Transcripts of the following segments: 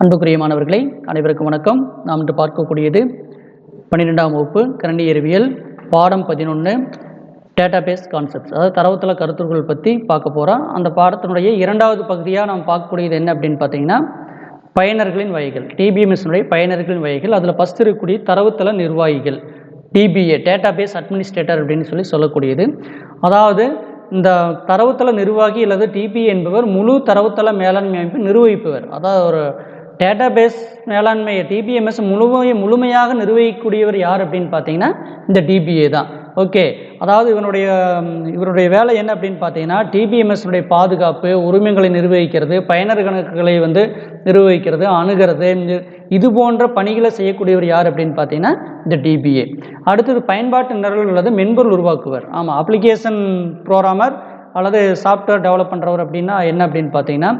அன்புக்குரிய மாணவர்களே அனைவருக்கும் வணக்கம். நாம் இன்று பார்க்கக்கூடியது பன்னிரெண்டாம் வகுப்பு கரண்டி அறிவியல் பாடம் பதினொன்று டேட்டாபேஸ் கான்செப்ட்ஸ் அதாவது தரவுத்தள கருத்துக்கள் பற்றி பார்க்க போகிறோம் அந்த பாடத்தினுடைய இரண்டாவது பகுதியாக நாம் பார்க்கக்கூடியது என்ன அப்படின்னு பார்த்தீங்கன்னா பயனர்களின் வகைகள். டிபிஎம்எஸ்னுடைய பயனர்களின் வகைகள். அதில் ஃபஸ்ட் இருக்கக்கூடிய தரவுத்தள நிர்வாகிகள். டிபிஏ டேட்டாபேஸ் அட்மினிஸ்ட்ரேட்டர் அப்படின்னு சொல்லி சொல்லக்கூடியது. அதாவது இந்த தரவுத்தள நிர்வாகி அல்லது டிபிஏ என்பவர் முழு தரவுத்தள மேலாண்மை அமைப்பு நிர்வகிப்பவர். அதாவது ஒரு டேட்டாபேஸ் மேலாண்மையை டிபிஎம்எஸ் முழுமையை முழுமையாக நிர்வகிக்கக்கூடியவர் யார் அப்படின்னு பார்த்தீங்கன்னா இந்த டிபிஏ தான். ஓகே அதாவது இவனுடைய இவருடைய வேலை என்ன அப்படின்னு பார்த்தீங்கன்னா டிபிஎம்எஸ்னுடைய பாதுகாப்பு உரிமைகளை நிர்வகிக்கிறது பயனர் கணக்குகளை வந்து நிர்வகிக்கிறது அணுகிறது இது போன்ற பணிகளை செய்யக்கூடியவர் யார் அப்படின்னு பார்த்தீங்கன்னா இந்த டிபிஏ அடுத்தது பயன்பாட்டு நிரல் அல்லது மென்பொருள் உருவாக்குவர். ஆமாம் அப்ளிகேஷன் ப்ரோக்ராமர் அல்லது சாஃப்ட்வேர் டெவலப் பண்ணுறவர் அப்படின்னா என்ன அப்படின்னு பார்த்தீங்கன்னா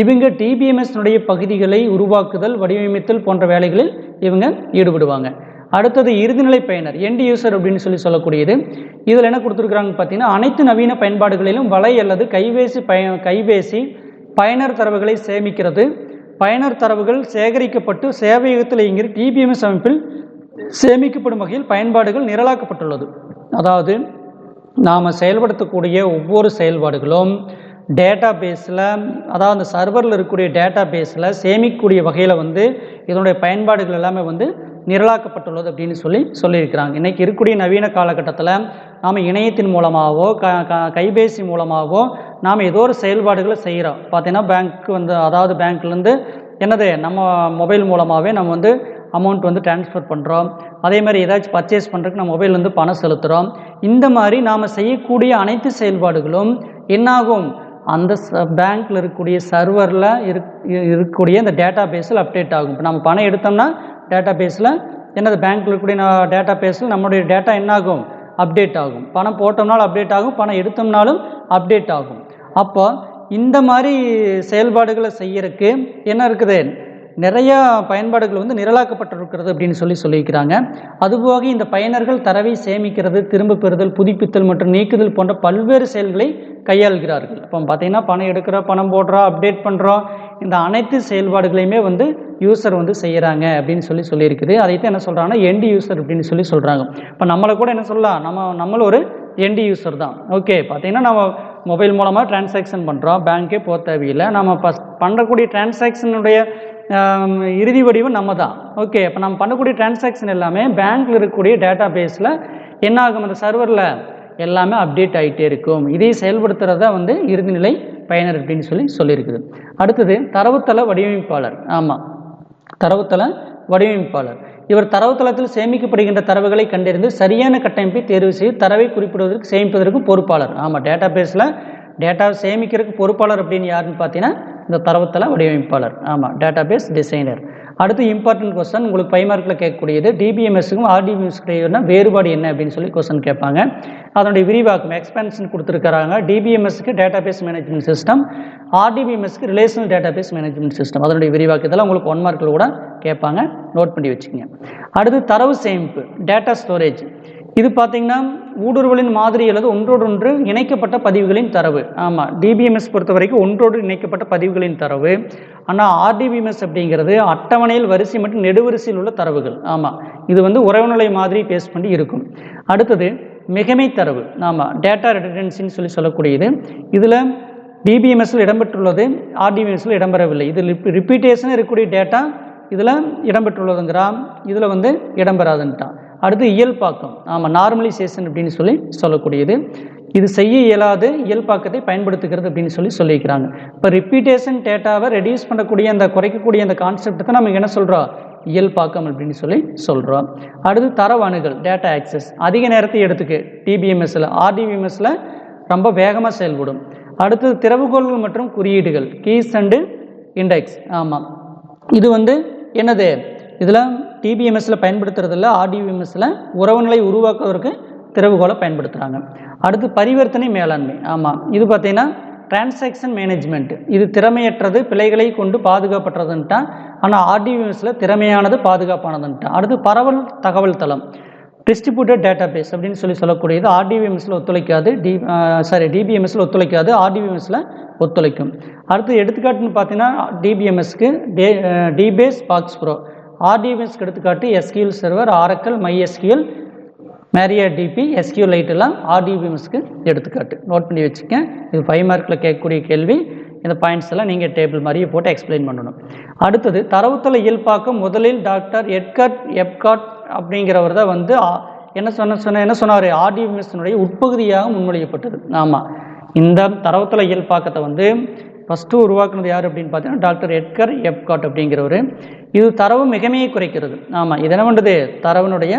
இவங்க டிபிஎம்எஸ்னுடைய பகுதிகளை உருவாக்குதல் வடிவமைத்தல் போன்ற வேலைகளில் இவங்க ஈடுபடுவாங்க. அடுத்தது இறுதிநிலை பயனர் எண்ட் யூசர் அப்படின்னு சொல்லி சொல்லக்கூடியது. இதில் என்ன கொடுத்துருக்குறாங்க பார்த்தீங்கன்னா அனைத்து நவீன பயன்பாடுகளிலும் வலை அல்லது கைவேசி பய கைவேசி பயனர் தரவுகளை சேமிக்கிறது. பயனர் தரவுகள் சேகரிக்கப்பட்டு சேவையகத்தில் இயங்குகிற டிபிஎம்எஸ் அமைப்பில் சேமிக்கப்படும் வகையில் பயன்பாடுகள் நிரலாக்கப்பட்டுள்ளது. அதாவது நாம் செயல்படுத்தக்கூடிய ஒவ்வொரு செயல்பாடுகளும் டேட்டா பேஸில் அதாவது அந்த சர்வரில் இருக்கக்கூடிய டேட்டா பேஸில் சேமிக்கக்கூடிய வகையில் வந்து இதனுடைய பயன்பாடுகள் எல்லாமே வந்து நிரலாக்கப்பட்டுள்ளது அப்படின்னு சொல்லி சொல்லியிருக்கிறாங்க. இன்றைக்கி இருக்கக்கூடிய நவீன காலகட்டத்தில் நாம் இணையத்தின் மூலமாகவோ க க- கைபேசி மூலமாகவோ நாம் ஏதோ ஒரு செயல்பாடுகளை செய்கிறோம் பார்த்திங்கன்னா பேங்க்கு வந்து அதாவது பேங்க்லேருந்து என்னது நம்ம மொபைல் மூலமாகவே நம்ம வந்து அமௌண்ட் வந்து ட்ரான்ஸ்ஃபர் பண்ணுறோம் அதே மாதிரி ஏதாச்சும் பர்ச்சேஸ் பண்ணுறதுக்கு நம்ம மொபைல்லேருந்து பணம் செலுத்துகிறோம் இந்த மாதிரி நாம் செய்யக்கூடிய அனைத்து செயல்பாடுகளும் என்னாகும்? அந்த ச பேங்க்கில் இருக்கக்கூடிய சர்வரில் இருக் இருக்கக்கூடிய அந்த டேட்டா பேஸில் அப்டேட் ஆகும். இப்போ நம்ம பணம் எடுத்தோம்னா டேட்டா பேஸில் என்னது பேங்க்கில் இருக்கக்கூடிய டேட்டா பேஸில் நம்மளுடைய டேட்டா என்ன ஆகும் அப்டேட் ஆகும். பணம் போட்டோம்னாலும் அப்டேட் ஆகும். பணம் எடுத்தோம்னாலும் அப்டேட் ஆகும். அப்போ இந்த மாதிரி செயல்பாடுகளை செய்யறதுக்கு என்ன இருக்குது? நிறைய பயன்பாடுகள் வந்து நிரலாக்கப்பட்டிருக்கிறது அப்படின்னு சொல்லி சொல்லியிருக்கிறாங்க. அதுபோக இந்த பயனர்கள் தரவை சேமிக்கிறது திரும்ப பெறுதல் புதுப்பித்தல் மற்றும் நீக்குதல் போன்ற பல்வேறு செயல்களை கையாள்கிறார்கள். இப்போ பார்த்தீங்கன்னா பணம் எடுக்கிறோம் பணம் போடுறோம் அப்டேட் பண்ணுறோம் இந்த அனைத்து செயல்பாடுகளையுமே வந்து யூசர் வந்து செய்கிறாங்க அப்படின்னு சொல்லி சொல்லியிருக்குது. அதைத்தான் என்ன சொல்கிறாங்கன்னா எண்டு யூசர் அப்படின்னு சொல்லி சொல்கிறாங்க இப்போ நம்மளை கூட என்ன சொல்லலாம்? நம்ம நம்மளும் ஒரு எண்டு யூசர் தான். ஓகே பார்த்தீங்கன்னா நம்ம மொபைல் மூலமாக டிரான்சாக்ஷன் பண்ணுறோம் பேங்க்கே போக தேவையில்லை. நம்ம பஸ் பண்ணக்கூடிய டிரான்சாக்ஷனுடைய இறுதி வடிவம் நம்ம தான் ஓகே அப்போ நம்ம பண்ணக்கூடிய டிரான்சாக்ஷன் எல்லாமே பேங்க்கில் இருக்கக்கூடிய டேட்டா பேஸில் என்ன ஆகும்? அந்த சர்வரில் எல்லாமே அப்டேட் ஆகிட்டே இருக்கும். இதை செயல்படுத்துகிறதா வந்து இறுதிநிலை பயனர் அப்படின்னு சொல்லி சொல்லியிருக்குது. அடுத்தது தரவுத்தள வடிவமைப்பாளர். ஆமாம் தரவுத்தள வடிவமைப்பாளர். இவர் தரவுத்தளத்தில் சேமிக்கப்படுகின்ற தரவுகளை கண்டறிந்து சரியான கட்டமைப்பை தேர்வு செய்து தரவை குறிப்பிடுவதற்கு சேமிப்பதற்கு பொறுப்பாளர். ஆமாம் டேட்டா பேஸில் டேட்டாவை சேமிக்கிறதுக்கு பொறுப்பாளர் அப்படின்னு யாருன்னு பார்த்தீங்கன்னா இந்த தரவுத்தள வடிவமைப்பாளர். ஆமாம் டேட்டா பேஸ் டிசைனர் அடுத்து இம்பார்ட்டன்ட் கொஸ்டன் உங்களுக்கு ஃபைவ் மார்க்கில் கேட்கக்கூடியது. டிபிஎம்எஸ்க்கும் ஆர்டிபிஎம்எஸ்க்கு வேறுபாடு என்ன அப்படின்னு சொல்லி கொஸ்டின் கேட்பாங்க. அதனுடைய விரிவாக்கம் எக்ஸ்பென்ஷன் கொடுத்துருக்காங்க டிபிஎம்எஸ்க்கு டேட்டாபேஸ் மேனேஜ்மெண்ட் சிஸ்டம் ஆர்டிபிஎம்எஸ்க்கு ரிலேஷனல் டேட்டாபேஸ் மேனேஜ்மெண்ட் சிஸ்டம் அதனுடைய விரிவாக்கத்தில் உங்களுக்கு ஒன் மார்க்கில் கூட கேட்பாங்க. நோட் பண்ணி வச்சுக்கோங்க. அடுத்து தரவு சேமிப்பு டேட்டா ஸ்டோரேஜ் இது பார்த்தீங்கன்னா ஊடுருவலின் மாதிரி அல்லது ஒன்றோடொன்று இணைக்கப்பட்ட பதிவுகளின் தரவு. ஆமாம் டிபிஎம்எஸ் பொறுத்த வரைக்கும் ஒன்றோடு இணைக்கப்பட்ட பதிவுகளின் தரவு. ஆனால் ஆர்டிபிஎம்எஸ் அப்படிங்கிறது அட்டவணையில் வரிசை மற்றும் நெடுவரிசையில் உள்ள தரவுகள். ஆமாம் இது வந்து உறவுநிலை மாதிரி பேஸ் பண்ணி இருக்கும். அடுத்தது மிகமை தரவு. ஆமாம் டேட்டா ரெடன்சின்னு சொல்லி சொல்லக்கூடியது. இதில் டிபிஎம்எஸில் இடம்பெற்றுள்ளது ஆர்டிபிஎம்எஸில் இடம்பெறவில்லை. இது ரிப்பீட்டேஷன் இருக்கக்கூடிய டேட்டா இதில் இடம்பெற்றுள்ளதுங்கிறான். இதில் வந்து இடம்பெறாதுன்ட்டான் அடுத்து இயல்பாக்கம். ஆமாம் நார்மலைசேஷன் அப்படின்னு சொல்லி சொல்லக்கூடியது. இது செய்ய இயலாது இயல்பாக்கத்தை பயன்படுத்துகிறது அப்படின்னு சொல்லி சொல்லியிருக்கிறாங்க. இப்போ ரிப்பீட்டேஷன் டேட்டாவை ரெடியூஸ் பண்ணக்கூடிய அந்த குறைக்கக்கூடிய அந்த கான்செப்ட் தான் நம்ம என்ன சொல்கிறோம் இயல்பாக்கம் அப்படின்னு சொல்லி சொல்கிறோம் அடுத்து தரவு அணுகல் டேட்டா ஆக்சஸ் அதிக நேரத்தை எடுத்துக்கு. டிபிஎம்எஸில் ஆர்டிபிஎம்எஸில் ரொம்ப வேகமாக செயல்படும். அடுத்தது திறவுகோள்கள் மற்றும் குறியீடுகள் கீஸ் அண்டு இண்டெக்ஸ் ஆமாம் இது வந்து என்னது? இதில் டிபிஎம்எஸ்ல பயன்படுத்துறதில்ல ஆர்டிபிஎம்எஸ்ல உறவுநிலை உருவாக்குவதற்கு திறவுகோலை பயன்படுத்துகிறாங்க அடுத்து பரிவர்த்தனை மேலாண்மை. ஆமாம் இது பார்த்தீங்கன்னா டிரான்சாக்ஷன் மேனேஜ்மெண்ட் இது திறமையற்றது பிழைகளை கொண்டு பாதுகாப்பற்றதுன்ட்டான் ஆனால் ஆர்டிபிஎம்எஸ்ல திறமையானது பாதுகாப்பானதுன்ட்டான் அடுத்து பரவல் தகவல் தளம். டிஸ்ட்ரிபியூட்டட் டேட்டா பேஸ் அப்படின்னு சொல்லி சொல்லக்கூடியது ஆர்டிவிஎம்எஸில் ஒத்துழைக்காது டி சாரி டிபிஎம்எஸில் ஒத்துழைக்காது ஆர்டிவிஎம்எஸில் ஒத்துழைக்கும். அடுத்து எடுத்துக்காட்டுன்னு பார்த்தீங்கன்னா டிபிஎம்எஸ்க்கு டே டிபேஸ் பாக்ஸ் ப்ரோ ஆர்டிபிஎஸ்க்கு எடுத்துக்காட்டு SQL server Oracle MySQL MariaDB SQLite எல்லாம் எடுத்துக்காட்டு. நோட் பண்ணி வச்சுக்கேன். இது ஃபைவ் மார்க்கில் கேட்கக்கூடிய கேள்வி. இந்த பாயிண்ட்ஸ் எல்லாம் நீங்கள் டேபிள் மாதிரியே போட்டு எக்ஸ்பிளைன் பண்ணணும். அடுத்தது தரவுத்தள இயல்பாக்கம் முதலில் டாக்டர் எட்கட் எப்காட் அப்படிங்கிறவர் தான் வந்து என்ன சொன்ன சொன்ன என்ன சொன்னார்? ஆர்டிபிஎம்எஸ்னுடைய உட்பகுதியாக முன்மொழியப்பட்டது. ஆமாம் இந்த தரவுத்தள இயல்பாக்கத்தை வந்து ஃபஸ்ட்டு உருவாக்குனது யார் அப்படின்னு பார்த்தீங்கன்னா டாக்டர் எட்கர் எப்காட் அப்படிங்கிறவர். இது தரவு மிகமையை குறைக்கிறது. ஆமாம் இது என்ன பண்ணுறது தரவினுடைய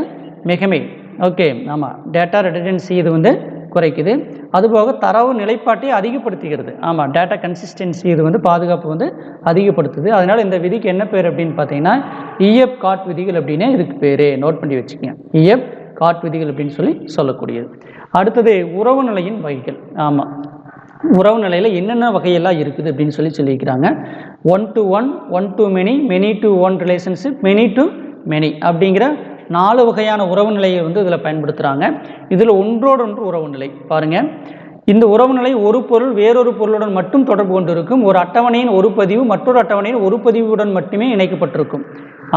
மிகமை. ஓகே ஆமாம் டேட்டா ரெடிடென்சி இது வந்து குறைக்குது. அதுபோக தரவு நிலைப்பாட்டை அதிகப்படுத்துகிறது. ஆமாம் டேட்டா கன்சிஸ்டன்சி இது வந்து பாதுகாப்பு வந்து அதிகப்படுத்துது. அதனால் இந்த விதிக்கு என்ன பேர் அப்படின்னு பார்த்தீங்கன்னா இஎஃப் காட் விதிகள் அப்படின்னே இதுக்கு பேர். நோட் பண்ணி வச்சுக்கங்க. இஎப் காட் விதிகள் அப்படின்னு சொல்லி சொல்லக்கூடியது. அடுத்தது உறவு நிலையின் வகைகள். ஆமாம் உறவு நிலையில் என்னென்ன வகையெல்லாம் இருக்குது அப்படின்னு சொல்லி சொல்லியிருக்கிறாங்க. One to one one to many many to one relationship many to many அப்படிங்கிற நாலு வகையான உறவு நிலையை வந்து இதில் பயன்படுத்துகிறாங்க இதில் ஒன்றோடொன்று உறவு நிலை. பாருங்கள் இந்த உறவு நிலை ஒரு பொருள் வேறொரு பொருளுடன் மட்டும் தொடர்பு கொண்டு இருக்கும் ஒரு அட்டவணையின் ஒரு பதிவு மற்றொரு அட்டவணையின் ஒரு பதிவுடன் மட்டுமே இணைக்கப்பட்டிருக்கும்.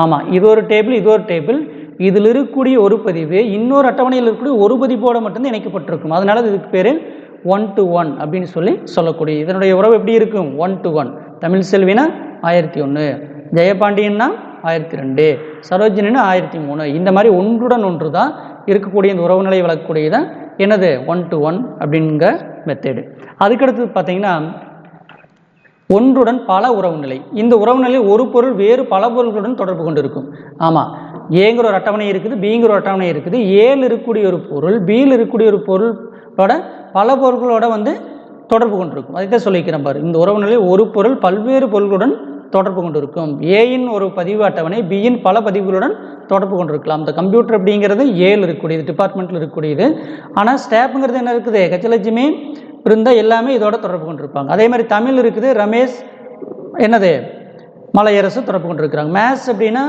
ஆமாம் இது ஒரு டேபிள் இது ஒரு டேபிள். இதில் இருக்கக்கூடிய ஒரு பதிவு இன்னொரு அட்டவணையில் இருக்கக்கூடிய ஒரு பதிவோடு மட்டும்தான் இணைக்கப்பட்டிருக்கும். அதனால் இதுக்கு பேர் ஒன் டு ஒன் அப்படின்னு சொல்லி சொல்லக்கூடிய இதனுடைய உறவு எப்படி இருக்கும்? ஒன் டு ஒன் தமிழ் செல்வினா ஆயிரத்தி ஒன்று ஜெயபாண்டியன்னா ஆயிரத்தி ரெண்டு. சரோஜினின்னா ஆயிரத்தி மூணு. இந்த மாதிரி ஒன்றுடன் ஒன்று தான் இருக்கக்கூடிய இந்த உறவு நிலை வளர்க்கக்கூடியதான் என்னது? ஒன் டு ஒன் அப்படிங்கிற மெத்தேடு அதுக்கடுத்து பார்த்தீங்கன்னா ஒன்றுடன் பல உறவு நிலை இந்த உறவு நிலை ஒரு பொருள் வேறு பல பொருள்களுடன் தொடர்பு கொண்டிருக்கும். ஆமாம் ஏங்கிற ஒரு அட்டவணை இருக்குது பிங்கிற ஒரு அட்டவணை இருக்குது. ஏல் இருக்கக்கூடிய ஒரு பொருள் பியில் இருக்கக்கூடிய ஒரு பொருளோட பல பொருள்களோட வந்து தொடர்பு கொண்டிருக்கும். அதைத்தான் சொல்லிக்கிறேன் பாரு. இந்த உறவு நிலையில் ஒரு பொருள் பல்வேறு பொருள்களுடன் தொடர்பு கொண்டிருக்கும். ஏயின் ஒரு பதிவு அட்டவணை பியின் பல பதிவுகளுடன் தொடர்பு கொண்டிருக்கலாம். இந்த கம்ப்யூட்டர் அப்படிங்கிறது ஏழு இருக்கக்கூடியது டிபார்ட்மெண்ட்டில் இருக்கக்கூடியது. ஆனால் ஸ்டாப்புங்கிறது என்ன இருக்குது? கஜலட்சுமி பிருந்தா எல்லாமே இதோட தொடர்பு கொண்டிருப்பாங்க. அதே மாதிரி தமிழ் இருக்குது ரமேஷ் என்னது? மலையரசு தொடர்பு கொண்டிருக்கிறாங்க. மேத்ஸ் அப்படின்னா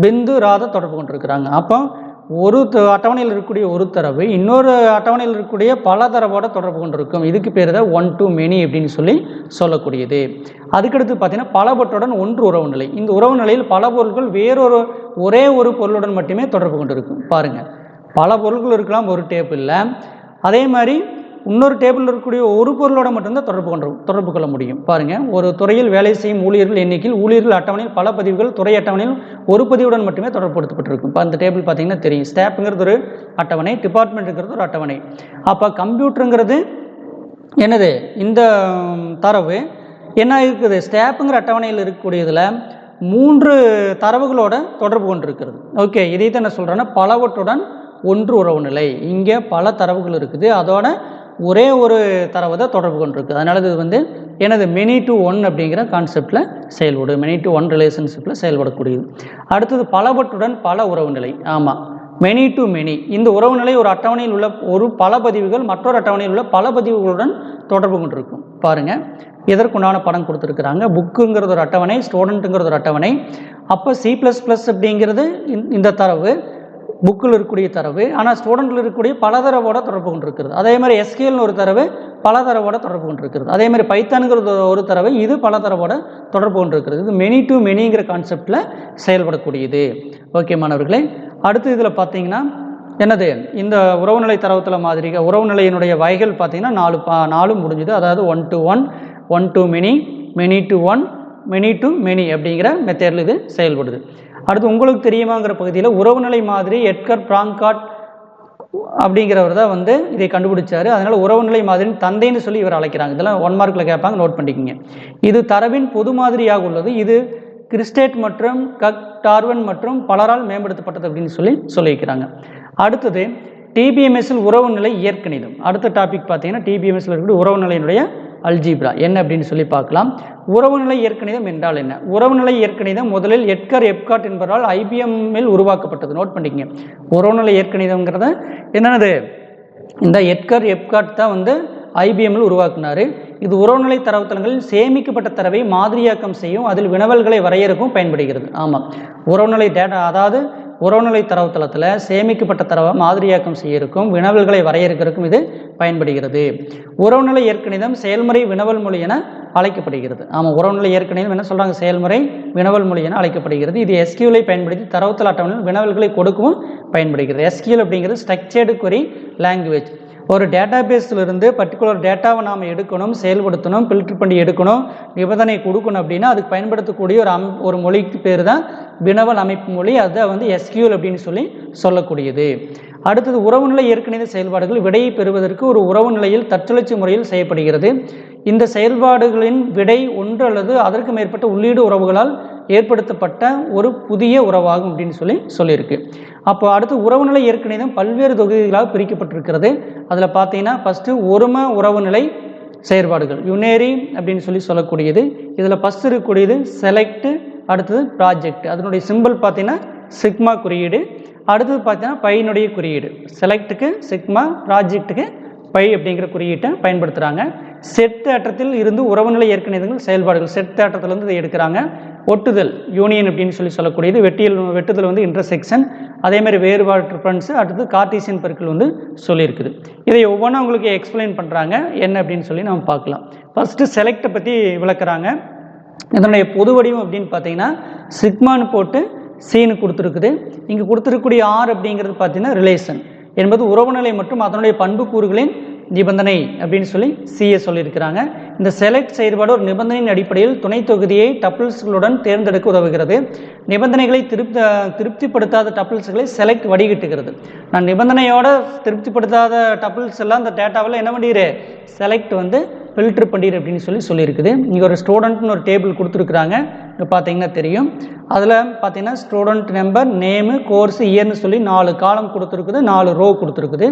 பிந்து ராதா தொடர்பு கொண்டிருக்கிறாங்க. அப்போ ஒரு த- அட்டவணையில் இருக்கக்கூடிய ஒரு தரவு இன்னொரு அட்டவணையில் இருக்கக்கூடிய பல தரவோட தொடர்பு கொண்டிருக்கும். இதுக்கு பேர் தான் ஒன் டு மெனி அப்படின்னு சொல்லி சொல்லக்கூடியது. அதுக்கடுத்து பார்த்தீங்கன்னா பலவற்றுடன் ஒன்று உறவு நிலை. இந்த உறவு நிலையில் பல பொருட்கள் வேறொரு ஒரே ஒரு பொருளுடன் மட்டுமே தொடர்பு கொண்டிருக்கும். பாருங்கள் பல பொருட்கள் இருக்கலாம் ஒரு டேபிளில் அதே மாதிரி இன்னொரு டேபிளில் இருக்கக்கூடிய ஒரு பொருளோட மட்டும்தான் தொடர்பு கொண்டு தொடர்பு கொள்ள முடியும். பாருங்கள் ஒரு துறையில் வேலை செய்யும் ஊழியர்கள் எண்ணிக்கையில் ஊழியர்கள் அட்டவணையில் பல பதிவுகள் துறை அட்டவணையில் ஒரு பதிவுடன் மட்டுமே தொடர்புபடுத்தப்பட்டிருக்கும். இப்போ அந்த டேபிள் பார்த்தீங்கன்னா தெரியும். ஸ்டாப்புங்கிறது ஒரு அட்டவணை டிபார்ட்மெண்ட்டுங்கிறது ஒரு அட்டவணை. அப்போ கம்ப்யூட்டருங்கிறது என்னது? இந்த தரவு. என்ன இருக்குது? ஸ்டாப்புங்கிற அட்டவணையில் இருக்கக்கூடியதில் மூன்று தரவுகளோட தொடர்பு கொண்டிருக்கிறது ஓகே இதை தான் என்ன சொல்கிறேன்னா பலவற்றுடன் ஒன்று உறவு நிலை இங்கே பல தரவுகள் இருக்குது. அதோட ஒரே ஒரு தரவு தான் தொடர்பு கொண்டிருக்கு. அதனால இது வந்து எனது மெனி டு ஒன் அப்படிங்கிற கான்செப்டில் செயல்படும். மெனி டு ஒன் ரிலேஷன்ஷிப்பில் செயல்படக்கூடியது. அடுத்தது பலவற்றுடன் பல உறவு நிலை. ஆமாம் மெனி டு மெனி இந்த உறவு நிலை ஒரு அட்டவணையில் உள்ள ஒரு பல பதிவுகள் மற்றொரு அட்டவணையில் உள்ள பல பதிவுகளுடன் தொடர்பு கொண்டிருக்கும். பாருங்கள் இதற்குண்டான படம் கொடுத்துருக்குறாங்க? புக்குங்கிறது ஒரு அட்டவணை ஸ்டூடெண்ட்டுங்கிறது ஒரு அட்டவணை. அப்போ சி ப்ளஸ் ப்ளஸ் அப்படிங்கிறது இந்த தரவு. புக்கில் இருக்கக்கூடிய தரவு ஆனால் ஸ்டூடெண்ட்டில் இருக்கக்கூடிய பல தரவோட தொடர்பு கொண்டிருக்கிறது. அதே மாதிரி எஸ்கேல்னு ஒரு தரவு பல தரவோட தொடர்பு கொண்டிருக்கிறது. அதே மாதிரி பைத்தானுங்கிறது ஒரு தரவு இது பல தரவோட தொடர்பு கொண்டிருக்கிறது. இது மெனி டு மெனிங்கிற கான்செப்டில் செயல்படக்கூடியது. ஓகே மாணவர்களே அடுத்து இதில் பார்த்தீங்கன்னா என்னது? இந்த உறவுநிலை தரவுத்தள மாதிரி உறவுநிலையினுடைய வகைகள் பார்த்தீங்கன்னா நாலு பா நாலும் முடிஞ்சுது. அதாவது one to one one to many many to one many to many அப்படிங்கிற மெத்தேடில் இது செயல்படுது. அடுத்து உங்களுக்கு தெரியுமாங்கிற பகுதியில் உறவுநிலை மாதிரி எட்கர் பிராங்காட் அப்படிங்கிறவர் தான் வந்து இதை கண்டுபிடிச்சார். அதனால் உறவுநிலை மாதிரின்னு தந்தைன்னு சொல்லி இவர் அழைக்கிறாங்க. இதெல்லாம் ஒன் மார்க்கில் கேட்பாங்க நோட் பண்ணிக்கோங்க. இது தரவின் பொது மாதிரியாக உள்ளது. இது கிறிஸ்டேட் மற்றும் கக் டார்வன் மற்றும் பலரால் மேம்படுத்தப்பட்டது அப்படின்னு சொல்லி சொல்லியிருக்கிறாங்க. அடுத்தது டிபிஎம்எஸ்ஸில் உறவுநிலை இயற்கணிதம் அடுத்த டாபிக் பார்த்தீங்கன்னா டிபிஎம்எஸ்ஸில் இருக்கக்கூடிய உறவுநிலையினுடைய அல்ஜீப்ரா. என்ன அப்படின்னு சொல்லி பார்க்கலாம். உறவுநிலை இயற்கணிதம் என்றால் என்ன? உறவுநிலை இயற்கணிதம் முதலில் எட்கர் எப்காட் என்பவரால் ஐபிஎம்மில் உருவாக்கப்பட்டது. நோட் பண்ணிக்கங்க. உறவுநிலை இயற்கணிதம்ங்கிறத என்னென்னது இந்த எட்கர் எப்காட் தான் வந்து ஐபிஎம்மில் உருவாக்குனாரு. இது உறவுநிலை தரவுத்தளங்களில் சேமிக்கப்பட்ட தரவை மாதிரியாக்கம் செய்யும் அதில் வினவல்களை வரையறுக்கும் பயன்படுகிறது. ஆமாம் உறவுநிலை டேட்டா அதாவது உறவுநிலை தரவுத்தளத்தில் சேமிக்கப்பட்ட தரவை மாதிரியாக்கம் செய்யறதுக்கும் வினவல்களை வரையறுக்கிறதுக்கும் இது பயன்படுகிறது. உறவுநிலை இயற்கணிதம் செயல்முறை வினவல் மொழி என அழைக்கப்படுகிறது. ஆமாம் உறவுநிலை இயற்கணிதம் என்ன சொல்கிறாங்க செயல்முறை வினவல் மொழி என அழைக்கப்படுகிறது. இது எஸ்கியூலை பயன்படுத்தி தரவுத்தள அட்டவணையில் வினவல்களை கொடுக்கவும் பயன்படுகிறது. எஸ்கியூல் அப்படிங்கிறது ஸ்ட்ரக்சர்டு கொரி லாங்குவேஜ் ஒரு டேட்டாபேஸில் இருந்து பர்டிகுலர் டேட்டாவை நாம் எடுக்கணும் செயல்படுத்தணும் ஃபில்டர் பண்ணி எடுக்கணும் நிபந்தனை கொடுக்கணும் அப்படின்னா அதுக்கு பயன்படுத்தக்கூடிய ஒரு அம் ஒரு மொழிக்கு பேர் தான் வினவல் அமைப்பு மொழி. அதை வந்து எஸ்கியூல் அப்படின்னு சொல்லி சொல்லக்கூடியது. அடுத்தது உறவுநிலை இயற்கணித செயல்பாடுகள் விடையை பெறுவதற்கு ஒரு உறவு நிலையில் தற்சுழற்சி முறையில் செய்யப்படுகிறது. இந்த செயல்பாடுகளின் விடை ஒன்று அல்லது அதற்கு மேற்பட்ட உள்ளீடு உறவுகளால் ஏற்படுத்தப்பட்ட ஒரு புதிய உறவாகும் அப்படின்னு சொல்லி சொல்லியிருக்கு. அப்போ அடுத்து உறவுநிலை இயற்கணிதம் பல்வேறு தொகுதிகளாக பிரிக்கப்பட்டிருக்கிறது. அதில் பார்த்தீங்கன்னா ஃபஸ்ட்டு ஒரும உறவுநிலை செயற்பாடுகள் யுனேரி அப்படின்னு சொல்லி சொல்லக்கூடியது. இதில் ஃபஸ்ட் இருக்கக்கூடியது செலக்ட் அடுத்தது ப்ராஜெக்ட் அதனுடைய சிம்பிள் பார்த்தீங்கன்னா சிக்மா குறியீடு. அடுத்தது பார்த்தீங்கன்னா பையனுடைய குறியீடு. செலக்ட்டுக்கு சிக்மா ப்ராஜெக்ட்டுக்கு பை அப்படிங்கிற குறியீட்டை பயன்படுத்துகிறாங்க செட் தேட்டத்தில் இருந்து உறவுநிலை ஏற்கனவே செயல்பாடுகள் செட் தேட்டத்திலேருந்து இதை எடுக்கிறாங்க. ஒட்டுதல் யூனியன் அப்படின்னு சொல்லி சொல்லக்கூடியது. வெட்டியல் வெட்டுதல் வந்து இன்டர்செக்ஷன் அதேமாதிரி வேறுபாடு ட்ரிஃபரன்ஸ் அடுத்தது கார்டீசியன் பெருக்கள் வந்து சொல்லியிருக்குது. இதை ஒவ்வொன்றும் அவங்களுக்கு எக்ஸ்பிளைன் பண்ணுறாங்க என்ன அப்படின்னு சொல்லி நம்ம பார்க்கலாம். ஃபஸ்ட்டு செலக்டை பற்றி விளக்குறாங்க. இதனுடைய பொது வடிவம் அப்படின்னு பார்த்தீங்கன்னா சிக்மான்னு போட்டு சீனு கொடுத்துருக்குது. இங்கே கொடுத்துருக்கக்கூடிய ஆர் அப்படிங்கிறது பார்த்தீங்கன்னா ரிலேஷன் என்பது உறவுநிலை மற்றும் அதனுடைய பண்புக்கூறுகளின் நிபந்தனை அப்படின்னு சொல்லி சிஏ சொல்லியிருக்கிறாங்க. இந்த செலக்ட் செயல்பாடு ஒரு நிபந்தனையின் அடிப்படையில் துணை தொகுதியை டப்பிள்ஸ்களுடன் தேர்ந்தெடுக்க உதவுகிறது. நிபந்தனைகளை திருப்தி திருப்திப்படுத்தாத டப்பிள்ஸ்களை செலக்ட் வடிகட்டுகிறது. நான் நிபந்தனையோட திருப்திப்படுத்தாத டப்பிள்ஸ் எல்லாம் அந்த டேட்டாவில் என்ன பண்ணிடு செலக்ட் வந்து ஃபில்டர் பண்ணிடு அப்படின்னு சொல்லி சொல்லியிருக்குது. இங்கே ஒரு ஸ்டூடெண்ட்னு ஒரு டேபிள் கொடுத்துருக்குறாங்க. இங்கே பார்த்தீங்கன்னா தெரியும். அதில் பார்த்தீங்கன்னா ஸ்டூடெண்ட் நம்பர் நேமு கோர்ஸ் இயர்னு சொல்லி நாலு காலம் கொடுத்துருக்குது நாலு ரோ கொடுத்துருக்குது.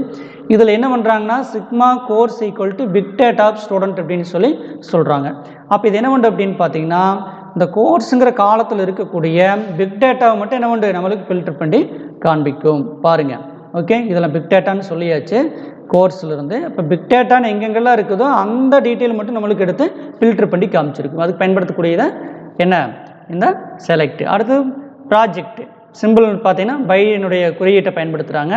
இதில் என்ன பண்ணுறாங்கன்னா sigma course equal to big data of student அப்படின்னு சொல்லி சொல்கிறாங்க அப்போ இது என்ன பண்ணுறது அப்படின்னு பார்த்தீங்கன்னா இந்த கோர்ஸுங்கிற காலத்தில் இருக்கக்கூடிய பிக் டேட்டாவை மட்டும் என்ன பண்ணுது நம்மளுக்கு ஃபில்டர் பண்ணி காண்பிக்கும். பாருங்கள் ஓகே இதில் பிக் டேட்டான்னு சொல்லியாச்சு. கோர்ஸ்லேருந்து இப்போ பிக் டேட்டான்னு எங்கெங்கெல்லாம் இருக்குதோ அந்த டீட்டெயில் மட்டும் நம்மளுக்கு எடுத்து ஃபில்டர் பண்ணி காமிச்சிருக்கும். அதுக்கு பயன்படுத்தக்கூடியதை என்ன? இந்த செலக்ட் அடுத்து ப்ராஜெக்ட் சிம்பிள் பார்த்தீங்கன்னா பையனுடைய குறியீட்டை பயன்படுத்துகிறாங்க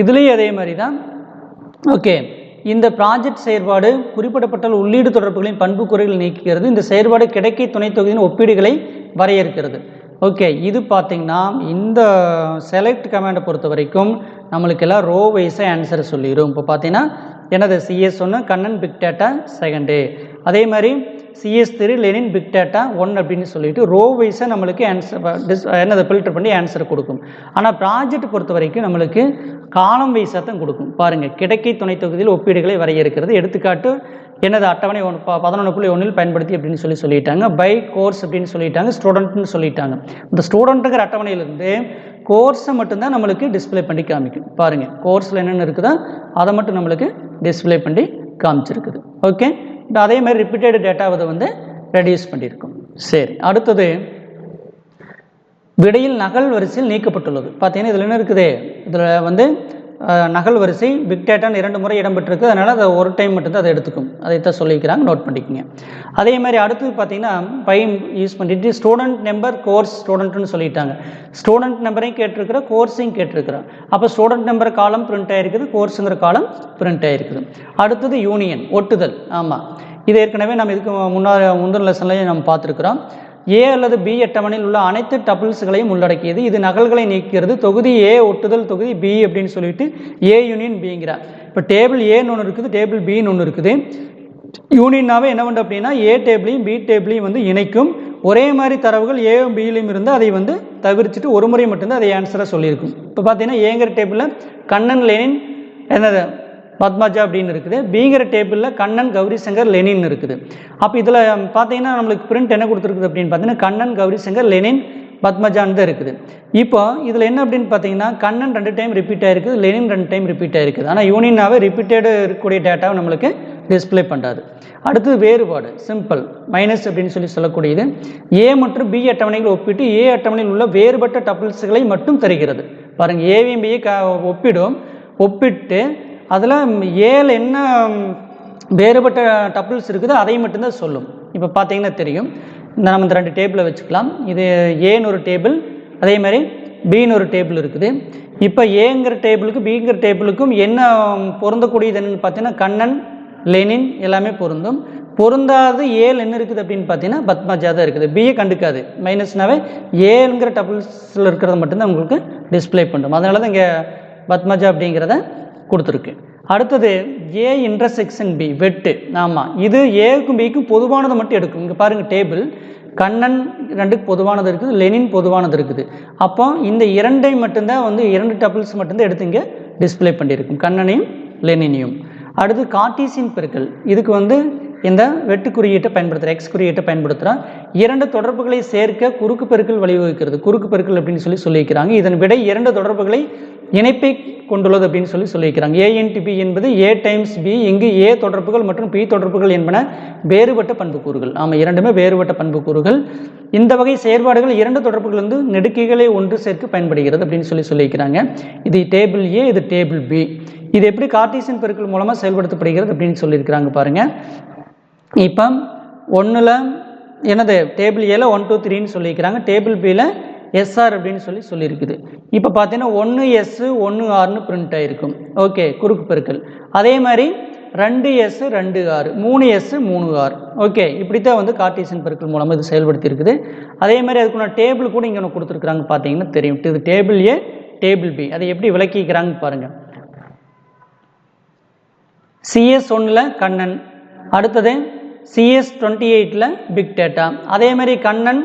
இதுலேயும் அதே மாதிரி தான் ஓகே இந்த ப்ராஜெக்ட் செயற்பாடு குறிப்பிடப்பட்ட உள்ளீடு தொடர்புகளின் பண்புக்குறைகள் நீக்குகிறது. இந்த செயற்பாடு கிடைக்கை துணை தொகுதியின் ஒப்பீடுகளை வரையறுக்கிறது. ஓகே இது பார்த்தீங்கன்னா இந்த செலக்ட் கமாண்டை பொறுத்த வரைக்கும் நம்மளுக்கு எல்லாம் ரோ வைஸாக ஆன்சர் சொல்லிடும் இப்போ பார்த்தீங்கன்னா எனது சிஎஸ் ஒன்று கண்ணன் பிக் டேட்டா செகண்டு அதே மாதிரி சிஎஸ் திரு லெனின் பிக் டேட்டா ஒன் அப்படின்னு சொல்லிட்டு ரோ வைஸாக நம்மளுக்கு ஆன்சர் டிஸ் என்னதை ஃபில்டர் பண்ணி ஆன்சர் கொடுக்கும். ஆனால் ப்ராஜெக்ட் பொறுத்த வரைக்கும் நம்மளுக்கு காலம் வைஸாக தான் கொடுக்கும். பாருங்கள் கிடைக்கை துணைத் தொகுதியில் ஒப்பீடுகளை வரையறுக்கிறது. எடுத்துக்காட்டு எனது அட்டவணை ஒன்று பதினொன்று புள்ளி ஒன்றில் பயன்படுத்தி அப்படின்னு சொல்லி சொல்லிட்டாங்க. பை கோர்ஸ் அப்படின்னு சொல்லிட்டாங்க. ஸ்டூடெண்ட்னு சொல்லிட்டாங்க. இந்த ஸ்டூடெண்ட்டுங்கிற அட்டவணையிலேருந்து கோர்ஸை மட்டும்தான் நம்மளுக்கு டிஸ்ப்ளே பண்ணி காமிக்கும். பாருங்கள் கோர்ஸில் என்னென்ன இருக்குதோ அதை மட்டும் நம்மளுக்கு டிஸ்பிளே பண்ணி காமிச்சிருக்குது. ஓகே அதே மாதிரி ரிப்பீட்டட் டேட்டாவை வந்து ரெடியூஸ் பண்ணியிருக்கோம். சரி அடுத்தது விடையில் நகல் வரிசையில் நீக்கப்பட்டுள்ளது. பார்த்தீங்கன்னா இதில் என்ன இருக்குது? இதில் வந்து நகல் வரிசை பிக் டேட்டான்னு இரண்டு முறை இடம்பெற்றிருக்கு. அதனால் அதை ஒரு டைம் மட்டும்தான் அதை எடுத்துக்கும். அதைத்தான் சொல்லிக்கிறாங்க நோட் பண்ணிக்கங்க. அதே மாதிரி அடுத்தது பார்த்தீங்கன்னா பைம் யூஸ் பண்ணிட்டு ஸ்டூடெண்ட் நம்பர் கோர்ஸ் ஸ்டூடெண்ட்னு சொல்லிட்டாங்க. ஸ்டூடெண்ட் நம்பரையும் கேட்டிருக்கிற கோர்ஸையும் கேட்டிருக்கிறோம் அப்போ ஸ்டூடெண்ட் நம்பர் காலம் பிரிண்ட் ஆகிருக்குது கோர்ஸுங்கிற காலம் பிரிண்ட் ஆகிருக்குது அடுத்தது யூனியன் ஒட்டுதல். ஆமாம் இது ஏற்கனவே நம்ம இதுக்கு முன்னாடி முந்தின லெசன்லேயும் நம்ம பார்த்துருக்குறோம். ஏ அல்லது பி அட்டவணையில் உள்ள அனைத்து டபிள்ஸ்களையும் உள்ளடக்கியது. இது நகல்களை நீக்கிறது. தொகுதி ஏ ஒட்டுதல் தொகுதி பி அப்படின்னு சொல்லிட்டு ஏ யூனியன் பிங்கிறார் இப்போ டேபிள் ஏன்னு ஒன்று இருக்குது டேபிள் பின்னு ஒன்று இருக்குது. யூனியன்னாவே என்ன பண்ணும் அப்படின்னா ஏ டேபிளையும் பி டேபிளையும் வந்து இணைக்கும். ஒரே மாதிரி தரவுகள் ஏவும் பியிலையும் இருந்து அதை வந்து தவிர்த்துட்டு ஒரு முறை மட்டும்தான் அதை ஆன்சராக சொல்லியிருக்கும். இப்போ பார்த்தீங்கன்னா ஏங்கிற டேபிளில் கண்ணன் லேனின் என்னது? பத்மஜா அப்படின்னு இருக்குது. பிங்கிற டேபிளில் கண்ணன் கௌரி சங்கர் லெனின் இருக்குது. அப்போ இதில் பார்த்தீங்கன்னா நம்மளுக்கு பிரிண்ட் என்ன கொடுத்துருக்குது அப்படின்னு பார்த்தீங்கன்னா கண்ணன் கௌரி சங்கர் லெனின் பத்மஜான் தான் இருக்குது. இப்போ இதில் என்ன அப்படின்னு பார்த்தீங்கன்னா கண்ணன் ரெண்டு டைம் ரிப்பீட் ஆயிருக்குது லெனின் ரெண்டு டைம் ரிப்பீட் ஆயிருக்குது ஆனால் யூனியனாவே ரிப்பீட்டடு இருக்கக்கூடிய டேட்டாவை நம்மளுக்கு டிஸ்ப்ளே பண்ணுறாது அடுத்தது வேறுபாடு சிம்பிள் மைனஸ் அப்படின்னு சொல்லி சொல்லக்கூடியது. ஏ மற்றும் பி அட்டவணைகளை ஒப்பிட்டு ஏ அட்டவணையில் உள்ள வேறுபட்ட டபிள்ஸ்களை மட்டும் தருகிறது. பாருங்கள் ஏவியும் பியை க ஒப்பிடும். ஒப்பிட்டு அதில் ஏழு என்ன வேறுபட்ட டபுள்ஸ் இருக்குதோ அதை மட்டும்தான் சொல்லும். இப்போ பார்த்தீங்கன்னா தெரியும். இந்த நம்ம இந்த ரெண்டு டேபிளை வச்சுக்கலாம். இது ஏன்னு ஒரு டேபிள் அதே மாதிரி பின்னு ஒரு டேபிள் இருக்குது. இப்போ ஏங்கிற டேபிளுக்கு பிங்கிற டேபிளுக்கும் என்ன பொருந்தக்கூடியது என்னென்னு பார்த்தீங்கன்னா கண்ணன் லெனின் எல்லாமே பொருந்தும். பொருந்தாது ஏல் என்ன இருக்குது அப்படின்னு பார்த்தீங்கன்னா பத்மாஜா தான் இருக்குது. பிஏ கண்டுக்காது. மைனஸ்னாவே ஏங்கிற டபுள்ஸில் இருக்கிறத மட்டும்தான் உங்களுக்கு டிஸ்ப்ளே பண்ணும். அதனால தான் இங்கே பத்மஜா அப்படிங்கிறத கொடுத்துருக்கு. அடுத்தது ஏ இன்டர்செக்ஷன் பி வெட்டு. ஆமாம் இது ஏக்கும் பிக்கும் பொதுவானதை மட்டும் எடுக்கும். இங்கே பாருங்கள் டேபிள் கண்ணன் ரெண்டுக்கு பொதுவானது இருக்குது லெனின் பொதுவானது இருக்குது. அப்போ இந்த இரண்டை மட்டும்தான் வந்து இரண்டு டபுள்ஸ் மட்டும்தான் எடுத்து இங்கே டிஸ்ப்ளே பண்ணியிருக்கும். கண்ணனையும் லெனினையும். அடுத்து கார்டீசியன் பெருக்கல். இதுக்கு வந்து இந்த வெட்டு குறியீட்டை பயன்படுத்துகிற எக்ஸ் குறியீட்டை பயன்படுத்துகிறோம் இரண்டு தொடர்புகளை சேர்க்க குறுக்கு பெருக்கள் வழிவகுக்கிறது. குறுக்கு பெருக்கள் அப்படின்னு சொல்லி சொல்லியிருக்கிறாங்க. இதன் விடை இரண்டு தொடர்புகளை இணைப்பை கொண்டுள்ளது அப்படின்னு சொல்லி சொல்லியிருக்கிறாங்க. ஏ பி என்பது ஏ டைம்ஸ் பி இங்கு ஏ தொடர்புகள் மற்றும் பி தொடர்புகள் என்பன வேறுபட்ட பண்புக்கூறுகள். ஆமாம் இரண்டுமே வேறுபட்ட பண்புக்கூறுகள். இந்த வகை செயற்பாடுகள் இரண்டு தொடர்புகள் வந்து நெடுக்கைகளை ஒன்று சேர்க்க பயன்படுகிறது அப்படின்னு சொல்லி சொல்லியிருக்கிறாங்க. இது டேபிள் ஏ இது டேபிள் பி இது எப்படி கார்டீசியன் பெருக்கள் மூலமாக செயல்படுத்தப்படுகிறது அப்படின்னு சொல்லியிருக்கிறாங்க பாருங்கள் இப்போ ஒன்றில் என்னது டேபிள் ஏல ஒன் டூ த்ரீன்னு சொல்லியிருக்கிறாங்க. டேபிள் பியில் எஸ்ஆர் அப்படின்னு சொல்லி சொல்லியிருக்குது. இப்போ பார்த்தீங்கன்னா ஒன்று எஸ்ஸு ஒன்று ஆறுனு பிரிண்ட் ஆகிருக்கும் ஓகே குறுக்கு பெருக்கல். அதே மாதிரி ரெண்டு எஸ்ஸு ரெண்டு ஆறு மூணு எஸ்ஸு மூணு ஆறு ஓகே இப்படி தான் வந்து கார்டீசன் பெருக்கல் மூலமாக இது செயல்படுத்தியிருக்குது. அதே மாதிரி அதுக்குள்ள டேபிள் கூட இங்கே ஒன்று கொடுத்துருக்குறாங்க பார்த்தீங்கன்னா தெரியும். இது டேபிள் ஏ டேபிள் பி அதை எப்படி விளக்கிக்கிறாங்க பாருங்கள் சிஎஸ் ஒன்றில் கண்ணன். அடுத்தது சிஎஸ் டுவெண்ட்டி எயிட்டில் பிக் டேட்டா அதேமாதிரி கண்ணன்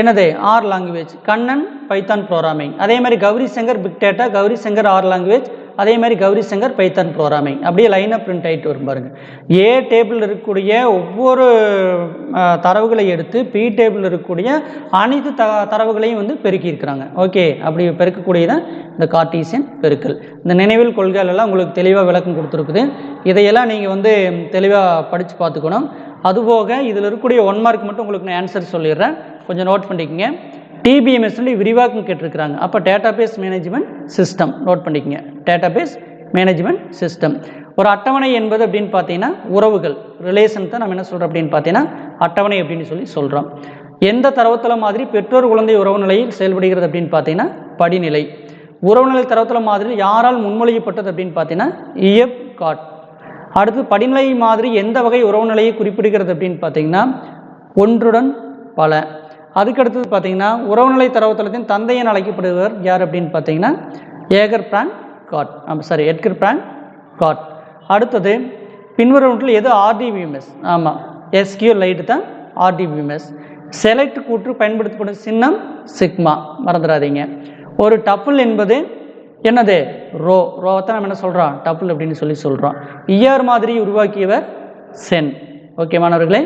என்னது? R language Kannan Python programming அதே மாதிரி Gauri Shankar big data Gauri Shankar R language அதே மாதிரி கௌரி சங்கர் பைத்தான் ப்ரோக்ராமிங் அப்படியே லைனாக பிரிண்ட் ஆகிட்டு வரும் பாருங்கள் ஏ டேபிள் இருக்கக்கூடிய ஒவ்வொரு தரவுகளை எடுத்து பி டேபிள் இருக்கக்கூடிய அனைத்து த தரவுகளையும் வந்து பெருக்கியிருக்கிறாங்க ஓகே அப்படி பெருக்கக்கூடியதான் இந்த கார்ட்டீசியன் பெருக்கல். இந்த நினைவில் கொள்கைகளெல்லாம் உங்களுக்கு தெளிவாக விளக்கம் கொடுத்துருக்குது. இதையெல்லாம் நீங்கள் வந்து தெளிவாக படித்து பார்த்துக்கணும். அதுபோக இதில் இருக்கக்கூடிய ஒன் மார்க் மட்டும் உங்களுக்கு நான் ஆன்சர் சொல்லிடுறேன். கொஞ்சம் நோட் பண்ணிக்கோங்க. டிபிஎம்எஸ்ல விரிவாக்கம் கேட்டிருக்கிறாங்க. அப்போ டேட்டாபேஸ் மேனேஜ்மெண்ட் சிஸ்டம் நோட் பண்ணிக்கங்க. டேட்டாபேஸ் மேனேஜ்மெண்ட் சிஸ்டம் ஒரு அட்டவணை என்பது அப்படின்னு பார்த்தீங்கன்னா உறவுகள் ரிலேஷன் தான் நம்ம என்ன சொல்கிறோம் அப்படின்னு பார்த்தீங்கன்னா அட்டவணை அப்படின்னு சொல்லி சொல்கிறோம் எந்த தரவுத்தள மாதிரி பெற்றோர் குழந்தை உறவு நிலையில் செயல்படுகிறது அப்படின்னு பார்த்தீங்கன்னா படிநிலை. உறவுநிலை தரவுத்தள மாதிரி யாரால் முன்மொழியப்பட்டது அப்படின்னு பார்த்தீங்கன்னா இஎஃப் காட். அடுத்து படிநிலை மாதிரி எந்த வகை உறவுநிலையை குறிப்பிடுகிறது அப்படின்னு பார்த்தீங்கன்னா ஒன்றுடன் பல. அதுக்கடுத்தது பார்த்தீங்கன்னா உறவுநிலை தரவுத்தளத்தின் தந்தை என அழைக்கப்படுவர் யார் அப்படின்னு பார்த்தீங்கன்னா ஏகர் பிரான் காட். ஆமாம் சாரி எட்கர் பிரான் காட். அடுத்தது பின்வருவற்றில் எது ஆர்டிபிஎம்எஸ்? ஆமாம் எஸ்கியூ லைட்டு தான் ஆர்டிபிஎம்எஸ். செலக்ட் கூற்று பயன்படுத்தப்படும் சின்னம் சிக்மா. மறந்துடாதீங்க. ஒரு டப்புள் என்பது என்னது? ரோ. ரோவை தான் நம்ம என்ன சொல்கிறோம் டப்புள் அப்படின்னு சொல்லி சொல்கிறோம் இஆர் மாதிரி உருவாக்கியவர் சென். ஓகே மாணவர்களே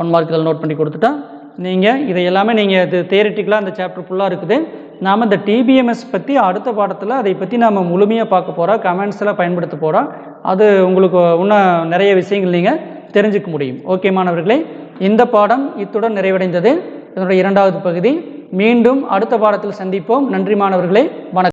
ஒன் மார்க்குகள் நோட் பண்ணி கொடுத்துட்டோம் நீங்கள் இதை எல்லாமே நீங்கள் இது தேரிட்டிக்கலாக அந்த சாப்டர் ஃபுல்லாக இருக்குது. நாம் இந்த டிபிஎம்எஸ் பற்றி அடுத்த பாடத்தில் அதை பற்றி நாம் முழுமையாக பார்க்க போகிறோம் கமெண்ட்ஸ் பயன்படுத்த போகிறோம் அது உங்களுக்கு இன்னும் நிறைய விஷயங்கள் நீங்கள் தெரிஞ்சுக்க முடியும். ஓகே மாணவர்களே இந்த பாடம் இத்துடன் நிறைவடைந்தது. இதனுடைய இரண்டாவது பகுதி. மீண்டும் அடுத்த பாடத்தில் சந்திப்போம். நன்றி மாணவர்களே. வணக்கம்.